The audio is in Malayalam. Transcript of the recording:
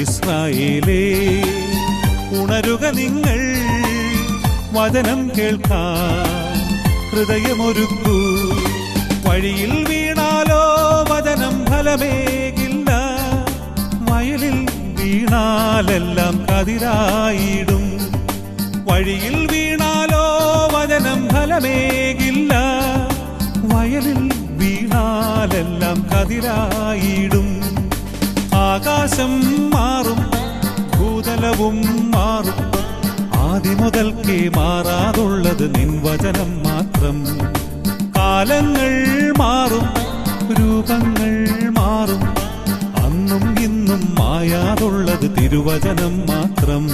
ഇസ്രായേലേ ഉണരുക നിങ്ങൾ വചനം കേൾക്കാൻ ഹൃദയമൊരുക്കൂ വഴിയിൽ വീണാലോ വചനം ഫലമേകില്ല. വയലിൽ വീണാലെല്ലാം കതിരായിടും. വഴിയിൽ വീണാലോ വചനം ഫലമേകില്ല. വയലിൽ വീണാലെല്ലാം കതിരായിടും. ആകാശം ഭൂതലവും മാറും. ആദിമുതൽക്കേ മാറാതുള്ളത് നിൻ വചനം മാത്രം. കാലങ്ങൾ മാറും രൂപങ്ങൾ മാറും. അന്നും ഇന്നും മായാതുള്ളത് തിരുവചനം മാത്രം.